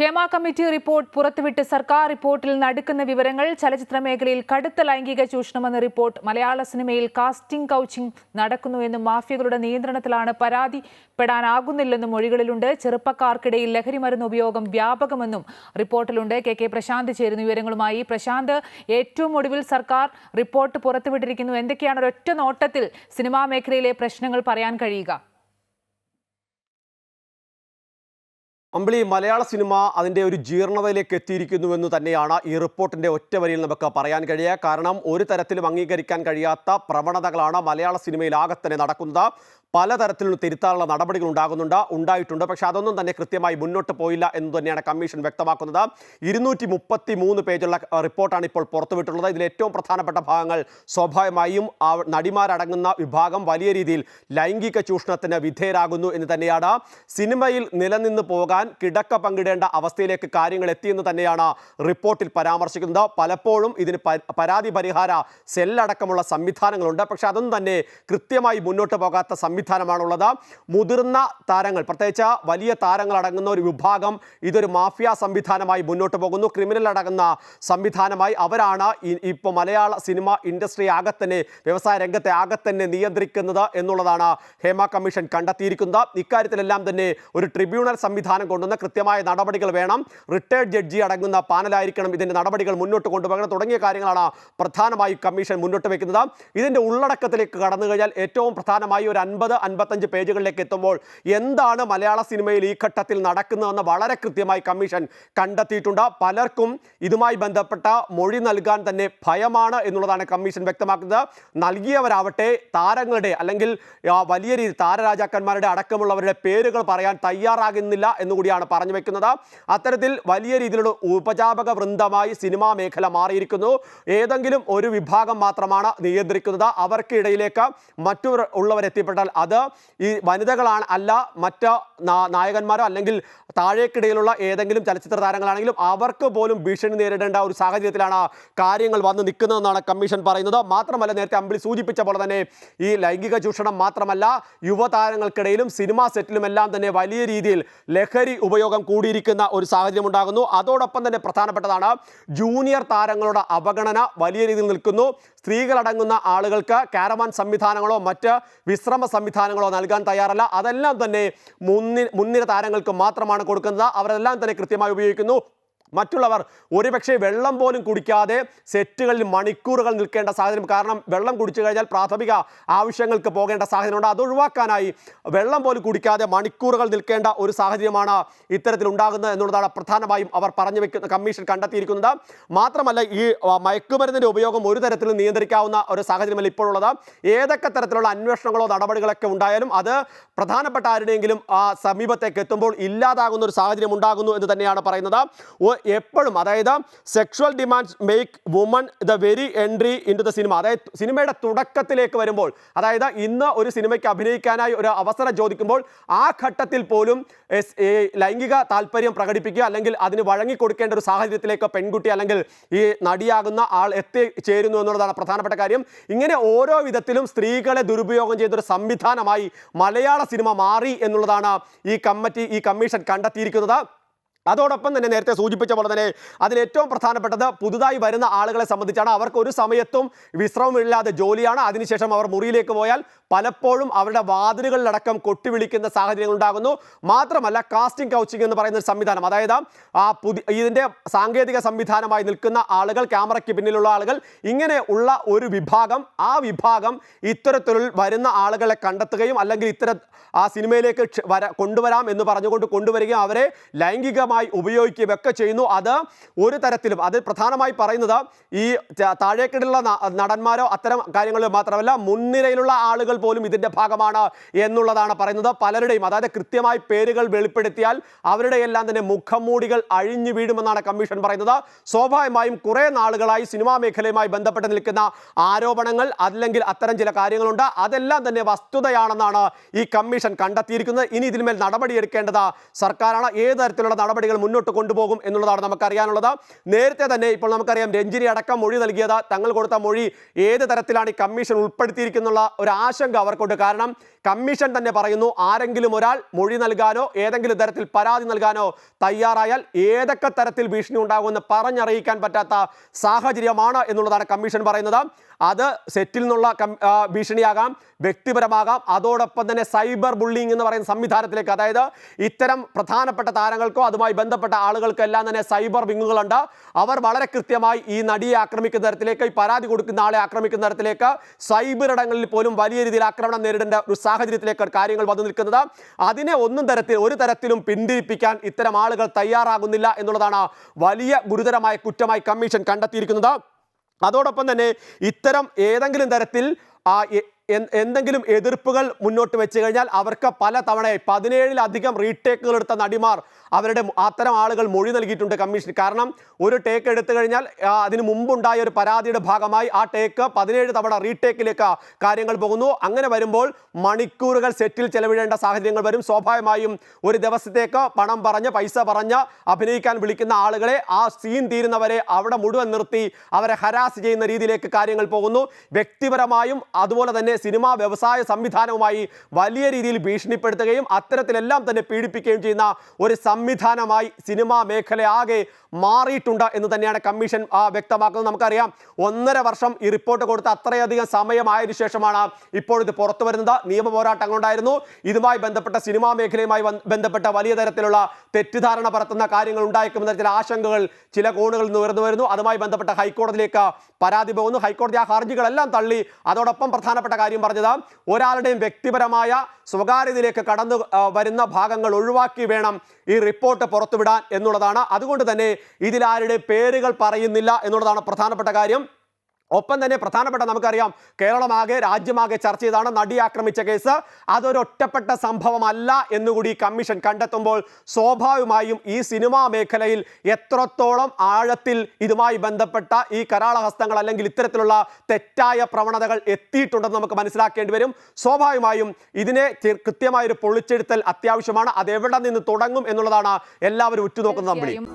Hema committee report പുറത്തുവിട്ട് സർക്കാർ റിപ്പോർട്ടിൽ നടക്കുന്ന വിവരങ്ങൾ ചലച്ചിത്ര മേഖലയിൽ കടുത്ത ലൈംഗിക ചൂഷണമെന്ന റിപ്പോർട്ട് മലയാള സിനിമയിൽ കാസ്റ്റിംഗ് കൗച്ചിംഗ് നടക്കുന്നുവെന്നും മാഫിയകളുടെ നിയന്ത്രണത്തിലാണ് പരാതിപ്പെടാനാകുന്നില്ലെന്നും മൊഴികളിലുണ്ട്. ചെറുപ്പക്കാർക്കിടയിൽ ലഹരി മരുന്ന് ഉപയോഗം വ്യാപകമെന്നും റിപ്പോർട്ടിലുണ്ട്. കെ കെ പ്രശാന്ത് ചേരുന്ന വിവരങ്ങളുമായി. പ്രശാന്ത് ഏറ്റവും ഒടുവിൽ സർക്കാർ റിപ്പോർട്ട് പുറത്തുവിട്ടിരിക്കുന്നു. എന്തൊക്കെയാണ് ഒരൊറ്റ നോട്ടത്തിൽ സിനിമാ മേഖലയിലെ പ്രശ്നങ്ങൾ പറയാൻ കഴിയുക? അമ്പിളി മലയാള സിനിമ അതിന്റെ ഒരു ജീർണതയിലേക്ക് എത്തിയിരിക്കുന്നുവെന്ന് തന്നെയാണ് ഈ റിപ്പോർട്ടിന്റെ ഒറ്റ വരിയിൽ നമുക്ക് പറയാൻ കഴിയുക. കാരണം ഒരു തരത്തിലും അംഗീകരിക്കാൻ കഴിയാത്ത പ്രവണതകളാണ് മലയാള സിനിമയിൽ ആകെ തന്നെ നടക്കുന്നത്. പലതരത്തിലുള്ള തിരുത്താനുള്ള നടപടികൾ ഉണ്ടാകുന്നുണ്ട് ഉണ്ടായിട്ടുണ്ട്. പക്ഷെ അതൊന്നും തന്നെ കൃത്യമായി മുന്നോട്ട് പോയില്ല എന്ന് തന്നെയാണ് കമ്മീഷൻ വ്യക്തമാക്കുന്നത്. ഇരുന്നൂറ്റി മുപ്പത്തി മൂന്ന് പേജുള്ള റിപ്പോർട്ടാണ് ഇപ്പോൾ പുറത്തുവിട്ടുള്ളത്. ഇതിൽ ഏറ്റവും പ്രധാനപ്പെട്ട ഭാഗങ്ങൾ സ്വാഭാവികമായും നടിമാരടങ്ങുന്ന വിഭാഗം വലിയ രീതിയിൽ ലൈംഗിക ചൂഷണത്തിന് വിധേയരാകുന്നു എന്ന് തന്നെയാണ്. സിനിമയിൽ നിലനിന്ന് പോകാൻ കിടക്ക പങ്കിടേണ്ട അവസ്ഥയിലേക്ക് കാര്യങ്ങൾ എത്തിയെന്ന് തന്നെയാണ് റിപ്പോർട്ടിൽ പരാമർശിക്കുന്നത്. പലപ്പോഴും ഇതിന് പരാതി പരിഹാര സെല്ലടക്കമുള്ള സംവിധാനങ്ങളുണ്ട്. പക്ഷെ അതൊന്നും തന്നെ കൃത്യമായി മുന്നോട്ട് പോകാത്ത സംവിധാനമാണുള്ളത്. മുതിർന്ന താരങ്ങൾ പ്രത്യേകിച്ച് വലിയ താരങ്ങൾ അടങ്ങുന്ന ഒരു വിഭാഗം ഇതൊരു മാഫിയ സംവിധാനമായി മുന്നോട്ട് പോകുന്നു. ക്രിമിനൽ അടങ്ങുന്ന സംവിധാനമായി അവരാണ് ഇപ്പോൾ മലയാള സിനിമ ഇൻഡസ്ട്രി ആകെ തന്നെ വ്യവസായ രംഗത്തെ ആകെ തന്നെ നിയന്ത്രിക്കുന്നത് എന്നുള്ളതാണ് ഹേമ കമ്മീഷൻ കണ്ടെത്തിയിരിക്കുന്നത്. ഇക്കാര്യത്തിലെല്ലാം തന്നെ ഒരു ട്രിബ്യൂണൽ സംവിധാനം കൊണ്ടുവന്ന കൃത്യമായ നടപടികൾ വേണം. റിട്ടയർഡ് ജഡ്ജി അടങ്ങുന്ന പാനലായിരിക്കണം ഇതിന്റെ നടപടികൾ മുന്നോട്ട് കൊണ്ടുപോകണം. തുടങ്ങിയ കാര്യങ്ങളാണ് പ്രധാനമായും കമ്മീഷൻ മുന്നോട്ട് വയ്ക്കുന്നത് ഇതിന്റെ ഉള്ളടക്കത്തിലേക്ക് കടന്നു കഴിഞ്ഞാൽ ഏറ്റവും പ്രധാനമായി ഒരു അൻപത് അൻപത്തഞ്ച് പേജുകളിലേക്ക് എത്തുമ്പോൾ എന്താണ് മലയാള സിനിമയിൽ ഈ ഘട്ടത്തിൽ നടക്കുന്നതെന്ന് വളരെ കൃത്യമായി കമ്മീഷൻ കണ്ടെത്തിയിട്ടുണ്ട്. പലർക്കും ഇതുമായി ബന്ധപ്പെട്ട മൊഴി നൽകാൻ തന്നെ ഭയമാണ് എന്നുള്ളതാണ് കമ്മീഷൻ വ്യക്തമാക്കുന്നത്. നൽകിയവരാവട്ടെ താരങ്ങളുടെ അല്ലെങ്കിൽ വലിയ രീതി താരരാജാക്കന്മാരുടെ അടക്കമുള്ളവരുടെ പേരുകൾ പറയാൻ തയ്യാറാകുന്നില്ല എന്നുകൂടിയാണ് പറഞ്ഞു വെക്കുന്നത്. അത്തരത്തിൽ വലിയ രീതിയിലുള്ള ഉപജാപക വൃന്ദമായി സിനിമാ മേഖല മാറിയിരിക്കുന്നു. ഏതെങ്കിലും ഒരു വിഭാഗം മാത്രമാണ് നിയന്ത്രിക്കുന്നത്. അവർക്കിടയിലേക്ക് മറ്റു ഉള്ളവരെത്തിപ്പെട്ടാൽ അത് ഈ വനിതകളാണ് അല്ല മറ്റ് നായകന്മാരോ അല്ലെങ്കിൽ താഴേക്കിടയിലുള്ള ഏതെങ്കിലും ചലച്ചിത്ര താരങ്ങളാണെങ്കിലും അവർക്ക് പോലും ഭീഷണി നേരിടേണ്ട ഒരു സാഹചര്യത്തിലാണ് കാര്യങ്ങൾ വന്ന് നിൽക്കുന്നതെന്നാണ് കമ്മീഷൻ പറയുന്നത്. മാത്രമല്ല നേരത്തെ അമ്പിളി സൂചിപ്പിച്ച പോലെ തന്നെ ഈ ലൈംഗിക ചൂഷണം മാത്രമല്ല യുവതാരങ്ങൾക്കിടയിലും സിനിമാ സെറ്റിലുമെല്ലാം തന്നെ വലിയ രീതിയിൽ ലഹരി ഉപയോഗം കൂടിയിരിക്കുന്ന ഒരു സാഹചര്യം ഉണ്ടാകുന്നു. അതോടൊപ്പം തന്നെ പ്രധാനപ്പെട്ടതാണ് ജൂനിയർ താരങ്ങളുടെ അവഗണന വലിയ രീതിയിൽ നിൽക്കുന്നു. സ്ത്രീകളടങ്ങുന്ന ആളുകൾക്ക് കാരവാൻ സംവിധാനങ്ങളോ മറ്റ് വിശ്രമ സംവിധാനങ്ങളോ നൽകാൻ തയ്യാറല്ല. അതെല്ലാം തന്നെ മുൻനിര താരങ്ങൾക്ക് മാത്രമാണ് കൊടുക്കുന്നത്. അവരെല്ലാം തന്നെ കൃത്യമായി ഉപയോഗിക്കുന്നു. മറ്റുള്ളവർ ഒരുപക്ഷെ വെള്ളം പോലും കുടിക്കാതെ സെറ്റുകളിൽ മണിക്കൂറുകൾ നിൽക്കേണ്ട സാഹചര്യം കാരണം വെള്ളം കുടിച്ചു കഴിഞ്ഞാൽ പ്രാഥമിക ആവശ്യങ്ങൾക്ക് പോകേണ്ട സാഹചര്യമുണ്ട്. അത് ഒഴിവാക്കാനായി വെള്ളം പോലും കുടിക്കാതെ മണിക്കൂറുകൾ നിൽക്കേണ്ട ഒരു സാഹചര്യമാണ് ഇത്തരത്തിൽ ഉണ്ടാകുന്നത് എന്നുള്ളതാണ് പ്രധാനമായും അവർ പറഞ്ഞു വെക്കുന്ന കമ്മീഷൻ കണ്ടെത്തിയിരിക്കുന്നത്. മാത്രമല്ല ഈ മയക്കുമരുന്നിന്റെ ഉപയോഗം ഒരു തരത്തിൽ നിയന്ത്രിക്കാവുന്ന ഒരു സാഹചര്യമല്ല ഇപ്പോഴുള്ളത്. ഏതൊക്കെ തരത്തിലുള്ള അന്വേഷണങ്ങളോ നടപടികളൊക്കെ ഉണ്ടായാലും അത് പ്രധാനപ്പെട്ട ആരുടെയെങ്കിലും ആ സമീപത്തേക്ക് എത്തുമ്പോൾ ഇല്ലാതാകുന്ന ഒരു സാഹചര്യം ഉണ്ടാകുന്നു എന്ന് തന്നെയാണ് പറയുന്നത്. എപ്പോഴും അതായത് sexual demands make woman the very entry into the cinema അതായത് സിനിമയുടെ തുടക്കത്തിലേക്ക് വരുമ്പോൾ അതായത് ഇന്ന് ഒരു സിനിമയ്ക്ക് അഭിനയിക്കാനായി ഒരു അവസരം ചോദിക്കുമ്പോൾ ആ ഘട്ടത്തിൽ പോലും ലൈംഗിക താല്പര്യം പ്രകടിപ്പിക്കുക അല്ലെങ്കിൽ അതിന് വഴങ്ങിക്കൊടുക്കേണ്ട ഒരു സാഹചര്യത്തിലേക്ക് പെൺകുട്ടി അല്ലെങ്കിൽ ഈ നടിയാകുന്ന ആൾ എത്തിച്ചേരുന്നു എന്നുള്ളതാണ് പ്രധാനപ്പെട്ട കാര്യം. ഇങ്ങനെ ഓരോ വിധത്തിലും സ്ത്രീകളെ ദുരുപയോഗം ചെയ്തൊരു സംവിധാനമായി മലയാള സിനിമ മാറി എന്നുള്ളതാണ് ഈ കമ്മിറ്റി ഈ കമ്മീഷൻ കണ്ടെത്തിയിരിക്കുന്നത്. അതോടൊപ്പം തന്നെ നേരത്തെ സൂചിപ്പിച്ച പോലെ തന്നെ അതിൽ ഏറ്റവും പ്രധാനപ്പെട്ടത് പുതുതായി വരുന്ന ആളുകളെ സംബന്ധിച്ചാണ്. അവർക്ക് ഒരു സമയത്തും വിശ്രമമില്ലാതെ ജോലിയാണ്. അതിനുശേഷം അവർ മുറിയിലേക്ക് പോയാൽ പലപ്പോഴും അവരുടെ വാതിലുകളിലടക്കം കൊട്ടിവിളിക്കുന്ന സാഹചര്യങ്ങൾ ഉണ്ടാകുന്നു. മാത്രമല്ല കാസ്റ്റിംഗ് കൗച്ചിങ് എന്ന് പറയുന്ന സംവിധാനം അതായത് ആ പുതിയ ഇതിന്റെ സാങ്കേതിക സംവിധാനമായി നിൽക്കുന്ന ആളുകൾ ക്യാമറയ്ക്ക് പിന്നിലുള്ള ആളുകൾ ഇങ്ങനെ ഉള്ള ഒരു വിഭാഗം ആ വിഭാഗം ഇത്തരത്തിൽ വരുന്ന ആളുകളെ കണ്ടെത്തുകയും അല്ലെങ്കിൽ ഇത്തരം ആ സിനിമയിലേക്ക് വര കൊണ്ടുവരാം എന്ന് പറഞ്ഞുകൊണ്ട് കൊണ്ടുവരികയും അവരെ ലൈംഗികമായി ഉപയോഗിക്കുകയും ഒക്കെ ചെയ്യുന്നു. അത് ഒരു തരത്തിലും അത് പ്രധാനമായി പറയുന്നത് ഈ താഴേക്കിടയിലുള്ള നടന്മാരോ അത്തരം കാര്യങ്ങളിൽ മാത്രമല്ല മുൻനിരയിലുള്ള ആളുകൾ പോലും ഇതിന്റെ ഭാഗമാണ് എന്നുള്ളതാണ് പറയുന്നത്. പലരുടെയും അതായത് കൃത്യമായി പേരുകൾ വെളിപ്പെടുത്തിയാൽ അവരുടെ എല്ലാം തന്നെ മുഖംമൂടികൾ അഴിഞ്ഞു വീഴുമെന്നാണ് കമ്മീഷൻ പറയുന്നത്. സ്വാഭാവികമായും കുറേ നാളുകളായി സിനിമാ മേഖലയുമായി ബന്ധപ്പെട്ട് നിൽക്കുന്ന ആരോപണങ്ങൾ അല്ലെങ്കിൽ അത്തരം ചില കാര്യങ്ങളുണ്ട്. അതെല്ലാം തന്നെ വസ്തുതയാണെന്നാണ് ഈ കമ്മീഷൻ കണ്ടെത്തിയിരിക്കുന്നത്. ഇനി ഇതിന്മേൽ നടപടിയെടുക്കേണ്ടത് സർക്കാരാണ്. ഏത് തരത്തിലുള്ള നടപടികൾ മുന്നോട്ട് കൊണ്ടുപോകും എന്നുള്ളതാണ് നമുക്കറിയാനുള്ളത്. നേരത്തെ തന്നെ ഇപ്പോൾ നമുക്കറിയാം രഞ്ജിനി അടക്കം മൊഴി നൽകിയത് തങ്ങൾ കൊടുത്ത മൊഴി ഏത് തരത്തിലാണ് ഈ കമ്മീഷൻ ഉൾപ്പെടുത്തിയിരിക്കുന്നുള്ള ഒരു ആശങ്ക അവർക്കുണ്ട്. കാരണം കമ്മീഷൻ തന്നെ പറയുന്നു ആരെങ്കിലും ഒരാൾ മൊഴി നൽകാനോ ഏതെങ്കിലും തരത്തിൽ പരാതി നൽകാനോ തയ്യാറായാൽ ഏതൊക്കെ തരത്തിൽ ഭീഷണി ഉണ്ടാകുമെന്ന് പറഞ്ഞറിയിക്കാൻ പറ്റാത്ത സാഹചര്യമാണ് എന്നുള്ളതാണ് കമ്മീഷൻ പറയുന്നത്. അത് സെറ്റിൽ നിന്നുള്ള ഭീഷണിയാകാം വ്യക്തിപരമാകാം. അതോടൊപ്പം തന്നെ സൈബർ ബുള്ളിങ് എന്ന് പറയുന്ന സംവിധാനത്തിലേക്ക് അതായത് ഇത്തരം പ്രധാനപ്പെട്ട താരങ്ങൾക്കോ അതുമായി ബന്ധപ്പെട്ട ആളുകൾക്കോ എല്ലാം തന്നെ സൈബർ വിങ്ങുകളുണ്ട്. അവർ വളരെ കൃത്യമായി ഈ നടിയെ ആക്രമിക്കുന്ന തരത്തിലേക്ക് ഈ പരാതി കൊടുക്കുന്ന ആളെ ആക്രമിക്കുന്ന തരത്തിലേക്ക് സൈബർ ഇടങ്ങളിൽ പോലും വലിയ രീതിയിൽ ആക്രമണം നേരിടേണ്ട ഒരു സാഹചര്യത്തിലേക്ക് കാര്യങ്ങൾ വന്നു നിൽക്കുന്നത്. അതിനെ ഒന്നും തരത്തിൽ ഒരു തരത്തിലും പിന്തിരിപ്പിക്കാൻ ഇത്തരം ആളുകൾ തയ്യാറാകുന്നില്ല എന്നുള്ളതാണ് വലിയ ഗുരുതരമായ കുറ്റമായി കമ്മീഷൻ കണ്ടെത്തിയിരിക്കുന്നത്. അതോടൊപ്പം തന്നെ ഇത്തരം ഏതെങ്കിലും തരത്തിൽ ആ എന്തെങ്കിലും എതിർപ്പുകൾ മുന്നോട്ട് വെച്ച് കഴിഞ്ഞാൽ അവർക്ക് പല തവണയായി പതിനേഴിലധികം റീടേക്കുകൾ എടുത്ത നടിമാർ അവരുടെ അത്തരം ആളുകൾ മൊഴി നൽകിയിട്ടുണ്ട് കമ്മീഷൻ കാരണം ഒരു ടേക്ക് എടുത്തു കഴിഞ്ഞാൽ അതിന് മുമ്പുണ്ടായ ഒരു പരാതിയുടെ ഭാഗമായി ആ ടേക്ക് പതിനേഴ് തവണ റീടേക്കിലേക്ക് കാര്യങ്ങൾ പോകുന്നു. അങ്ങനെ വരുമ്പോൾ മണിക്കൂറുകൾ സെറ്റിൽ ചെലവിടേണ്ട സാഹചര്യങ്ങൾ വരും. സ്വാഭാവികമായും ഒരു ദിവസത്തേക്ക് പണം പറഞ്ഞ് പൈസ പറഞ്ഞ് അഭിനയിക്കാൻ വിളിക്കുന്ന ആളുകളെ ആ സീൻ തീരുന്നവരെ അവിടെ മുഴുവൻ നിർത്തി അവരെ ഹരാസ് ചെയ്യുന്ന രീതിയിലേക്ക് കാര്യങ്ങൾ പോകുന്നു. വ്യക്തിപരമായും അതുപോലെ തന്നെ സിനിമാ വ്യവസായ സംവിധാനവുമായി വലിയ രീതിയിൽ ഭീഷണിപ്പെടുത്തുകയും അത്തരത്തിലെല്ലാം തന്നെ പീഡിപ്പിക്കുകയും ചെയ്യുന്ന ഒരു സംവിധാനമായി സിനിമാ ആകെ മാറിയിട്ടുണ്ട് എന്ന് തന്നെയാണ് കമ്മീഷൻ വ്യക്തമാക്കുന്നത്. നമുക്കറിയാം ഒന്നര വർഷം ഈ റിപ്പോർട്ട് കൊടുത്ത അത്രയധികം സമയമായതിനു ശേഷമാണ് ഇപ്പോൾ ഇത് പുറത്തു വരുന്നത്. നിയമ പോരാട്ടങ്ങളുണ്ടായിരുന്നു ഇതുമായി ബന്ധപ്പെട്ട സിനിമാ മേഖലയുമായി ബന്ധപ്പെട്ട വലിയ തരത്തിലുള്ള തെറ്റിദ്ധാരണ പരത്തുന്ന കാര്യങ്ങൾ ഉണ്ടായേക്കുമെന്ന ചില ആശങ്കകൾ ചില കോണുകളിൽ നിന്ന് ഉയർന്നു വരുന്നു. അതുമായി ബന്ധപ്പെട്ട ഹൈക്കോടതിയിലേക്ക് പരാതി പോകുന്നു. ഹൈക്കോടതി ആ ഹർജികളെല്ലാം തള്ളി. അതോടൊപ്പം പ്രധാനപ്പെട്ട കാര്യം പറഞ്ഞത്. ഒരാളുടെയും വ്യക്തിപരമായ സ്വകാര്യതയിലേക്ക് കടന്നു വരുന്ന ഭാഗങ്ങൾ ഒഴിവാക്കി വേണം ഈ റിപ്പോർട്ട് പുറത്തുവിടാൻ എന്നുള്ളതാണ്. അതുകൊണ്ട് തന്നെ ഇതിലാരുടെ പേരുകൾ പറയുന്നില്ല എന്നുള്ളതാണ് പ്രധാനപ്പെട്ട കാര്യം. ഒപ്പം തന്നെ പ്രധാനപ്പെട്ട നമുക്കറിയാം കേരളമാകെ രാജ്യമാകെ ചർച്ച ചെയ്താണ് നടി ആക്രമിച്ച കേസ്. അതൊരൊറ്റപ്പെട്ട സംഭവമല്ല എന്നുകൂടി കമ്മീഷൻ കണ്ടെത്തുമ്പോൾ സ്വാഭാവികമായും ഈ സിനിമാ മേഖലയിൽ എത്രത്തോളം ആഴത്തിൽ ഇതുമായി ബന്ധപ്പെട്ട ഈ കരാളഹസ്തങ്ങൾ അല്ലെങ്കിൽ ഇത്തരത്തിലുള്ള തെറ്റായ പ്രവണതകൾ എത്തിയിട്ടുണ്ടെന്ന് നമുക്ക് മനസ്സിലാക്കേണ്ടി വരും. സ്വാഭാവികമായും ഇതിനെ കൃത്യമായൊരു പൊളിച്ചെടുത്തൽ അത്യാവശ്യമാണ്. അതെവിടെ നിന്ന് തുടങ്ങും എന്നുള്ളതാണ് എല്ലാവരും ഉറ്റുനോക്കുന്നത് തീർച്ചയായും.